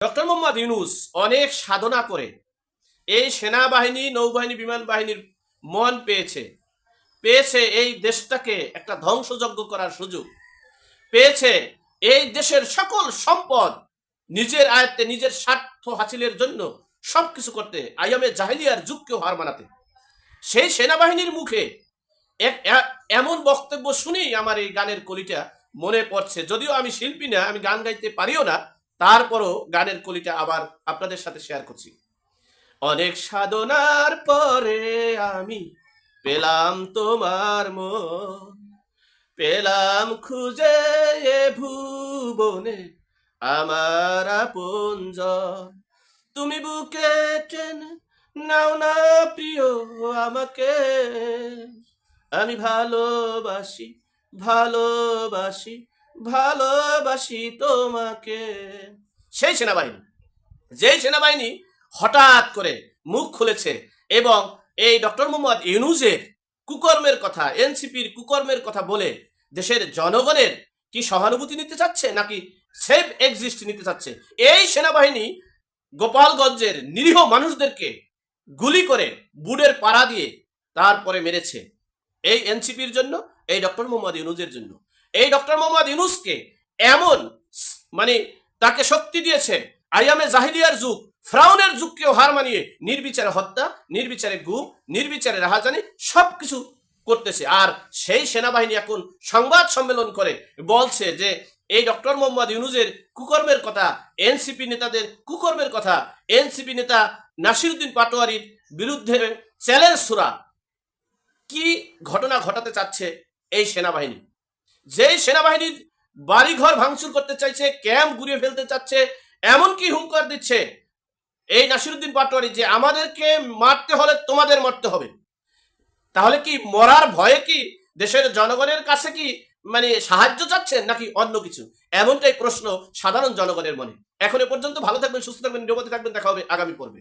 Doctor Mohammad Yunus অনেক সাধনা করে। এই সেনাবাহিনী, নৌবাহিনী, বিমান বাহিনীর মন পেয়েছে। পেয়েছে এই দেশটাকে একটা ধ্বংসযজ্ঞ করার সুযোগ। পেয়েছে এই দেশের সকল সম্পদ নিজের আয়ত্তে, নিজের স্বার্থ হাসিলের জন্য সবকিছু করতে আইএমএ জাহিলিয়ার যুগকেও হার মানাতে। সেই সেনাবাহিনীর মুখে এমন বক্তব্য শুনেই আমার এই গানের কলিটা মনে পড়ছে। যদিও আমি শিল্পী না, আমি গান গাইতে পারিও না তারপরও গানের কলিটা আবার আপনাদের সাথে শেয়ার করছি। অনেক সাধনার পরে আমি পেলাম তোমার মন, পেলাম খুঁজে এ ভুবনে আমার আপনজন তুমি বুকে টেনে নাও না প্রিয় আমাকে, আমি ভালোবাসি ভালোবাসি ভালোবাসি তোমাকে। সেই সেনাবাহিনী, যেই সেনাবাহিনী হঠাৎ করে মুখ খুলেছে এবং এই ডক্টর মোহাম্মদ ইউনুজের কুকর্মের কথা, এনসিপির কুকর্মের কথা বলে দেশের জনগণের কি সহানুভূতি নিতে চাচ্ছে নাকি সেভ এক্সিস্ট নিতে চাচ্ছে, এই সেনাবাহিনী গোপালগঞ্জের নিরীহ মানুষদেরকে গুলি করে বুড়ের পাড়া দিয়ে তারপরে মেরেছে। এই এনসিপির জন্য, এই ডক্টর মোহাম্মদ ইউনুজের জন্য। এই ডক্টর মোহাম্মদ ইউনুসকে এমন মানে তাকে শক্তি দিয়েছে, আইয়ামে জাহিলিয়ার যুগ, ফ্রাউনের যুগকেও হার মানিয়ে নির্বিচারে হত্যা, নির্বিচারে গুম, নির্বিচারে রাহাজানি সবকিছু করতেছে। আর সেই সেনাবাহিনী এখন সংবাদ সম্মেলন করে, বলছে যে এই ডক্টর মোহাম্মদ ইউনুজের কুকর্মের কথা, এনসিপি নেতাদের কুকর্মের কথা, এনসিপি নেতা নাসিরুদ্দিন পাটোয়ারির বিরুদ্ধে চ্যালেঞ্জ সুরা কি ঘটনা ঘটাতে চাচ্ছে এই সেনাবাহিনী? যেই সেনাবাহিনীর বাড়িঘর ভাঙচুর করতে চাইছে, ক্যাম্প ঘুরিয়ে ফেলতে চাচ্ছে, এমনকি হুঙ্কার দিচ্ছে এই নাসিরুদ্দিন পাটোয়ারি যে আমাদেরকে মারতে হলে তোমাদের মারতে হবে। তাহলে কি মরার ভয়ে কি দেশের জনগণের কাছে কি মানে সাহায্য চাচ্ছেন নাকি অন্য কিছু? এমনটাই প্রশ্ন সাধারণ জনগণের মনে। এখন এ পর্যন্ত ভালো থাকবেন, সুস্থ থাকবেন, নিরাপদে থাকবেন, দেখা হবে আগামী পর্বে।